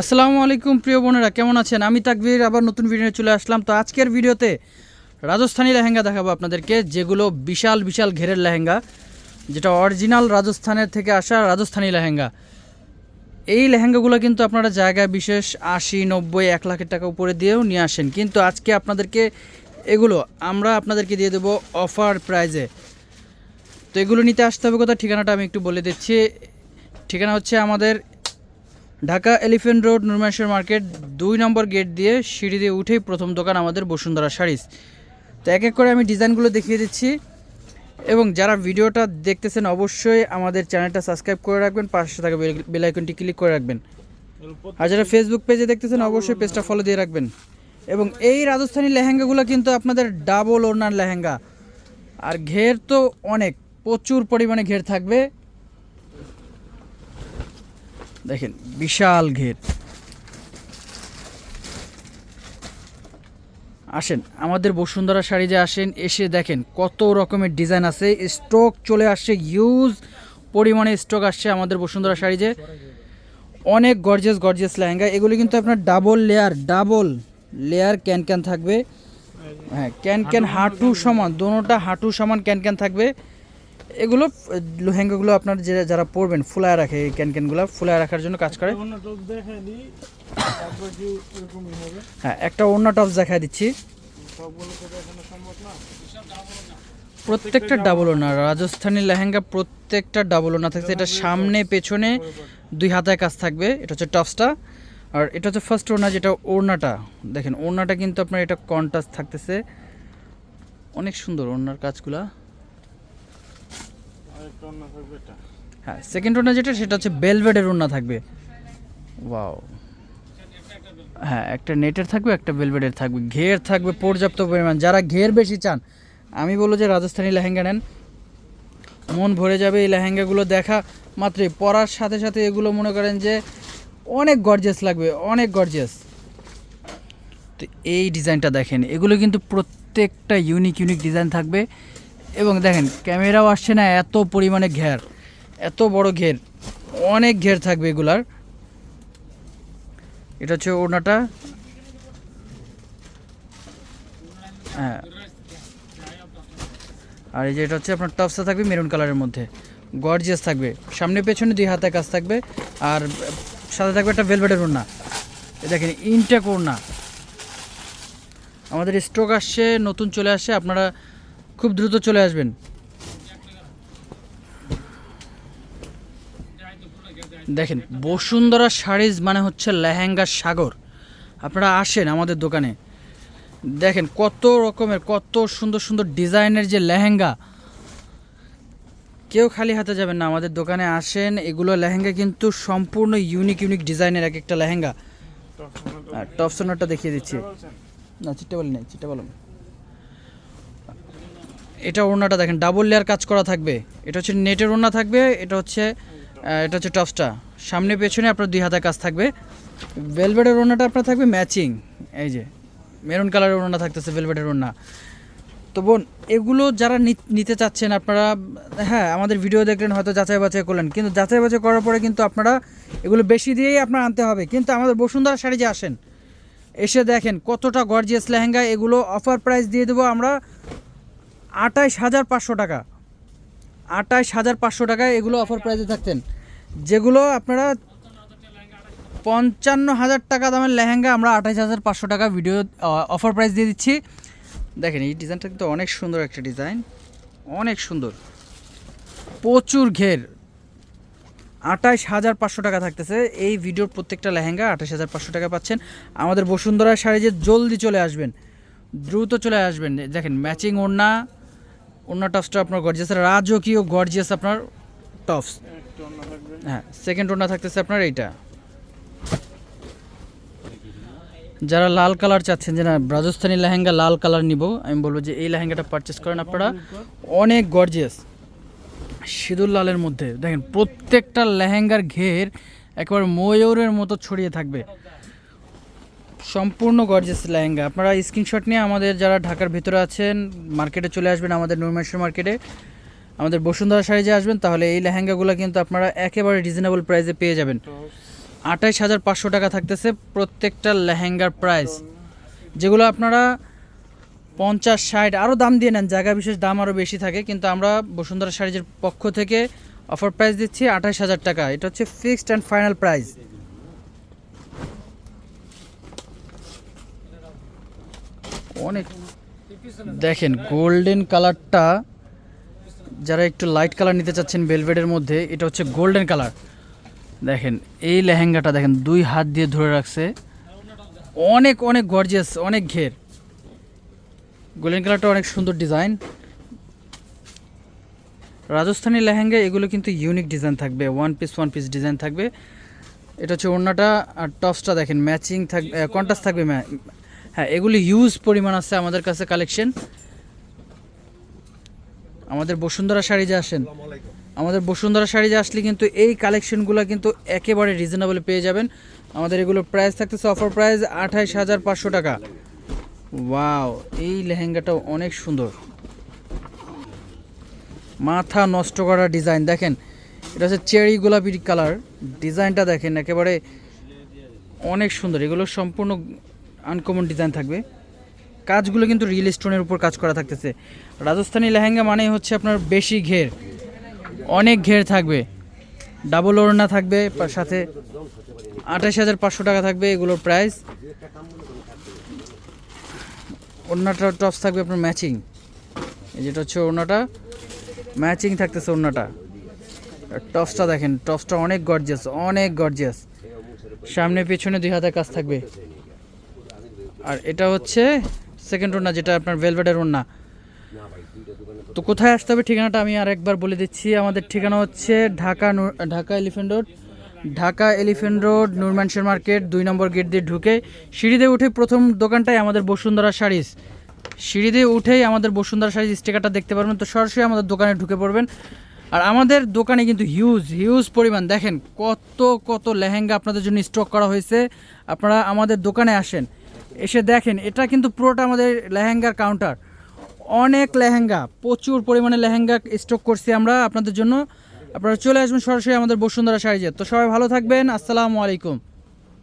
আসসালামু আলাইকুম, প্রিয় বোনেরা, কেমন আছেন? আমি তাকবীর, আবার নতুন ভিডিও চলে আসলাম। তো আজকের ভিডিওতে রাজস্থানী লেহেঙ্গা দেখাবো আপনাদেরকে, যেগুলো বিশাল বিশাল ঘেরের লেহেঙ্গা, যেটা অরিজিনাল রাজস্থানের থেকে আসা রাজস্থানী লেহেঙ্গা। এই লেহেঙ্গাগুলো কিন্তু আপনারা জায়গায় বিশেষ আশি, নব্বই, এক লাখের টাকা উপরে দিয়েও নিয়ে আসেন। কিন্তু আজকে আপনাদেরকে এগুলো আমরা আপনাদেরকে দিয়ে দেবো অফার প্রাইজে তো এগুলো নিতে আসতে হবে কোথাও ঠিকানাটা আমি একটু বলে দিচ্ছি। ঠিকানা হচ্ছে আমাদের ঢাকা এলিফেন্ট রোড নুরমেশ্বর মার্কেট, দুই নম্বর গেট দিয়ে সিঁড়ি দিয়ে উঠেই প্রথম দোকান আমাদের বসুন্ধরা শাড়িস তো এক এক করে আমি ডিজাইনগুলো দেখিয়ে দিচ্ছি এবং যারা ভিডিওটা দেখতেছেন অবশ্যই আমাদের চ্যানেলটা সাবস্ক্রাইব করে রাখবেন, পাশে থাকা বেল আইকনটি ক্লিক করে রাখবেন। আর যারা ফেসবুক পেজে দেখতেছেন অবশ্যই পেজটা ফলো দিয়ে রাখবেন। এবং এই রাজস্থানী লেহেঙ্গাগুলো কিন্তু আপনাদের ডাবল ওড়নার লেহেঙ্গা। আর ঘের তো অনেক, প্রচুর পরিমাণে ঘের থাকবে। দেখেন বিশাল ঘের। আসেন আমাদের বসুন্ধরা শাড়ি যে আসেন এসে দেখেন কত রকমের ডিজাইন আছে। স্টক চলে আসছে ইউজ পরিমাণে স্টক আসছে আমাদের বসুন্ধরা শাড়ি যে। অনেক গর্জিয়াস গর্জিয়াস লেহেঙ্গা। এগুলি কিন্তু আপনার double layer double layer can can থাকবে। হ্যাঁ ক্যান ক্যান হাঁটু সমান। দোনোটা হাঁটু সমান ক্যান ক্যান থাকবে। এগুলো লেহেঙ্গাগুলো আপনার যে যারা পরবেন ফুলায় রাখে এই ক্যান ক্যানগুলো ফুলায় রাখার জন্য কাজ করে। দেখে হ্যাঁ একটা অন্য টপস দেখায় দিচ্ছি। প্রত্যেকটা ডাবল ওনা রাজস্থানী লেহেঙ্গা প্রত্যেকটা ডাবল ওনা থাকছে। এটা সামনে পেছনে দুই হাতায় কাজ থাকবে। এটা হচ্ছে টপসটা। আর এটা হচ্ছে ফার্স্ট ওড়না যেটা ওড়নাটা। দেখেন ওড়নাটা কিন্তু আপনার এটা কন্ট্রাস্ট থাকতেছে। অনেক সুন্দর ওড়নার কাজগুলা আরেকটা অন্য থাকবে এটা হ্যাঁ সেকেন্ড ওড়না যেটা সেটা হচ্ছে বেলভেডের ওড়না থাকবে। ওয়াও হ্যাঁ একটা নেটের থাকবে একটা বেলভেডের থাকবে। ঘের থাকবে পর্যাপ্ত পরিমাণ। যারা ঘের বেশি চান আমি বলব যে রাজস্থানী লেহেঙ্গা নেন। মন ভরে যাবে এই লেহেঙ্গাগুলো দেখা। মাত্রই পরার সাথে সাথে এগুলো মনে করেন যে অনেক গর্জিয়াস লাগবে অনেক গর্জিয়াস তো এই ডিজাইনটা দেখেন এগুলো কিন্তু প্রত্যেকটা ইউনিক ইউনিক ডিজাইন থাকবে। এবং দেখেন, ক্যামেরাও আসছে না, এত পরিমাণে ঘের, এত বড় ঘের, অনেক ঘের থাকবে এগুলার। এটা হচ্ছে ওড়নাটা। হ্যাঁ। আর এই যে এটা হচ্ছে আপনার টপসা থাকবে মেরুন কালারের মধ্যে। গর্জিয়াস থাকবে। সামনে পেছনে দুই হাতে কাজ থাকবে। আর সাথে থাকবে একটা ভেলভেটের ওড়না। দেখেন, ইনটেক ওড়না। আমাদের স্টক আসছে, নতুন চলে আসছে। আপনারা খুব দ্রুত চলে আসবেন। দেখেন, বসুন্ধরা শাড়িজ মানে হচ্ছে লেহেঙ্গার সাগর। আপনারা আসেন আমাদের দোকানে। দেখেন, কত রকমের, কত সুন্দর সুন্দর ডিজাইনের যে লেহেঙ্গা। কেউ খালি হাতে যাবেন না, আমাদের দোকানে আসেন। এগুলো লেহেঙ্গা কিন্তু সম্পূর্ণ ইউনিক ইউনিক ডিজাইনের এক একটা লেহেঙ্গা। টপ অন্য টপ আর টপ দেখিয়ে দিচ্ছি। না, চিট্টা বলি নাই, চিট্টা বলুন। এটা ওড়নাটা দেখেন ডাবল লেয়ার কাজ করা থাকবে। এটা হচ্ছে নেটের ওড়না থাকবে, এটা হচ্ছে এটা হচ্ছে টপসটা। সামনে পেছনে আপনার দুই হাতে কাজ থাকবে। ভেলভেটের ওড়নাটা আপনার থাকবে ম্যাচিং এই যে মেরুন কালারের ওড়না থাকতেছে ভেলভেটের ওড়না। তো বোন, এগুলো যারা নিতে চাচ্ছেন আপনারা হ্যাঁ আমাদের ভিডিও দেখলেন, হয়তো যাচাই বাছাই করলেন। কিন্তু যাচাই বাছাই করার পরে কিন্তু আপনারা এগুলো বেশি দিয়েই আপনার আনতে হবে। কিন্তু আমাদের বসুন্ধরা শাড়ি যে আসেন, এসে দেখেন কতটা গর্জিয়াস লেহেঙ্গা, এগুলো অফার প্রাইস দিয়ে দেবো আমরা আটাইশ হাজার পাঁচশো টাকা। আটাইশ হাজার পাঁচশো টাকায় এগুলো অফার প্রাইসে থাকতেন। যেগুলো আপনারা পঞ্চান্ন হাজার টাকা দামের লেহেঙ্গা আমরা আঠাইশ হাজার পাঁচশো টাকা ভিডিও অফার প্রাইস দিয়ে দিচ্ছি। দেখেন, এই ডিজাইনটা কিন্তু অনেক সুন্দর একটা ডিজাইন অনেক সুন্দর। প্রচুর ঘের। আঠাইশ হাজার পাঁচশো টাকা থাকতেছে। এই ভিডিওর প্রত্যেকটা লেহেঙ্গা আঠাশ হাজার পাঁচশো টাকা পাচ্ছেন। আমাদের বসুন্ধরা শাড়ি যে জলদি চলে আসবেন। দ্রুত চলে আসবেন। দেখেন ম্যাচিং ওড়না ওড়না টপসটা আপনার গর্জিয়াস রাজকীয় গর্জিয়াস আপনার অন্য থাকবে হ্যাঁ সেকেন্ড ওড়না থাকতেছে আপনার এইটা। যারা লাল কালার চাচ্ছেন, যে না, রাজস্থানী লেহেঙ্গা লাল কালার নিব, আমি বলব যে এই লেহেঙ্গাটা পারচেস করেন আপনারা। অনেক গর্জিয়াস সিঁদুর লালের মধ্যে। দেখেন, প্রত্যেকটা লেহেঙ্গার ঘের একবার ময়ূরের মতো ছড়িয়ে থাকবে। সম্পূর্ণ গর্জিয়াস লেহেঙ্গা। আপনারা স্ক্রিনশট নিয়ে আমাদের যারা ঢাকার ভিতরে আছেন মার্কেটে চলে আসবেন আমাদের নুরমেশ্বর মার্কেটে আমাদের বসুন্ধরা যে আসবেন, তাহলে এই লেহেঙ্গাগুলো কিন্তু আপনারা একেবারে রিজনেবল প্রাইসে পেয়ে যাবেন। আঠাইশ হাজার পাঁচশো টাকা থাকতেছে প্রত্যেকটা লেহেঙ্গার প্রাইস যেগুলো আপনারা পঞ্চাশ, ষাট আরও দাম দিয়ে নেন, জায়গা বিশেষ দাম আরও বেশি থাকে, কিন্তু আমরা বসুন্ধরা শাড়িজের পক্ষ থেকে অফার প্রাইস দিচ্ছি আঠাশ হাজার টাকা। এটা হচ্ছে ফিক্সড অ্যান্ড ফাইনাল প্রাইস অনেক। দেখেন গোল্ডেন কালারটা যারা একটু লাইট কালার নিতে চাচ্ছেন বেলভেডের মধ্যে, এটা হচ্ছে গোল্ডেন কালার দেখেন, এই লেহেঙ্গাটা দেখেন, দুই হাত দিয়ে ধরে রাখছে। অনেক অনেক গর্জিয়াস অনেক ঘের। গোল্ডেন কালারটা অনেক সুন্দর ডিজাইন রাজস্থানি লেহেঙ্গা, এগুলো কিন্তু ইউনিক ডিজাইন থাকবে। One piece one piece design থাকবে। এটা হচ্ছে ওড়নাটা, আর টপসটা দেখেন ম্যাচিং থাকবে কন্টাস থাকবে হ্যাঁ এগুলি হিউজ পরিমাণ আছে আমাদের কাছে কালেকশন আমাদের বসুন্ধরা শাড়ি যে আসেন আমাদের বসুন্ধরা শাড়ি যে আসলে কিন্তু এই কালেকশনগুলো কিন্তু একেবারে রিজনেবল পেয়ে যাবেন। আমাদের এগুলোর প্রাইস থাকতেছে অফার প্রাইস আঠাইশ হাজার পাঁচশো টাকা। ওয়াও এই লেহেঙ্গাটাও অনেক সুন্দর। মাথা নষ্ট করা ডিজাইন দেখেন এটা হচ্ছে চেরি গোলাপি কালার ডিজাইনটা দেখেন একেবারে অনেক সুন্দর। এগুলো সম্পূর্ণ আনকমন ডিজাইন থাকবে। কাজগুলো কিন্তু রিয়েল স্টোনের উপর কাজ করা থাকতেছে। রাজস্থানি লেহেঙ্গা মানে হচ্ছে আপনার বেশি ঘের। অনেক ঘের থাকবে। ডাবল ওড়না থাকবে সাথে আঠাশ হাজার পাঁচশো টাকা থাকবে এগুলোর প্রাইস ওড়নাটা টপস থাকবে আপনার ম্যাচিং যেটা হচ্ছে ওড়নাটা ম্যাচিং থাকতেছে ওড়নাটা। টপসটা দেখেন টপসটা অনেক গর্জিয়াস অনেক গর্জিয়াস সামনে পেছনে দুই হাতের কাজ থাকবে। আর এটা হচ্ছে সেকেন্ড ওড়না, যেটা আপনার ভেলভেটের ওড়না। তো কোথায় আসতে হবে ঠিকানাটা আমি আর একবার বলে দিচ্ছি। আমাদের ঠিকানা হচ্ছে Dhaka Dhaka elephant road. Dhaka elephant road নুরমানসের market, দুই নম্বর গেট দিয়ে ঢুকে সিঁড়িতে উঠে প্রথম দোকানটাই আমাদের বসুন্ধরা শাড়িস সিঁড়িতে উঠেই আমাদের বসুন্ধরা শাড়ির স্টিকারটা দেখতে পারবেন। তো সরাসরি আমাদের দোকানে ঢুকে পড়বেন। আর আমাদের দোকানে কিন্তু হিউজ হিউজ পরিমাণ। দেখেন কত কত লেহেঙ্গা আপনাদের জন্য স্টক করা হয়েছে। আপনারা আমাদের দোকানে আসেন। এসে দেখেন, এটা কিন্তু পুরোটা আমাদের লেহেঙ্গার কাউন্টার অনেক লেহেঙ্গা, প্রচুর পরিমাণে লেহেঙ্গা স্টক করছি আমরা আপনাদের জন্য। আপনারা চলে আসবেন সরাসরি আমাদের বসুন্ধরা শাড়িজের তো সবাই ভালো থাকবেন, আসসালামু আলাইকুম।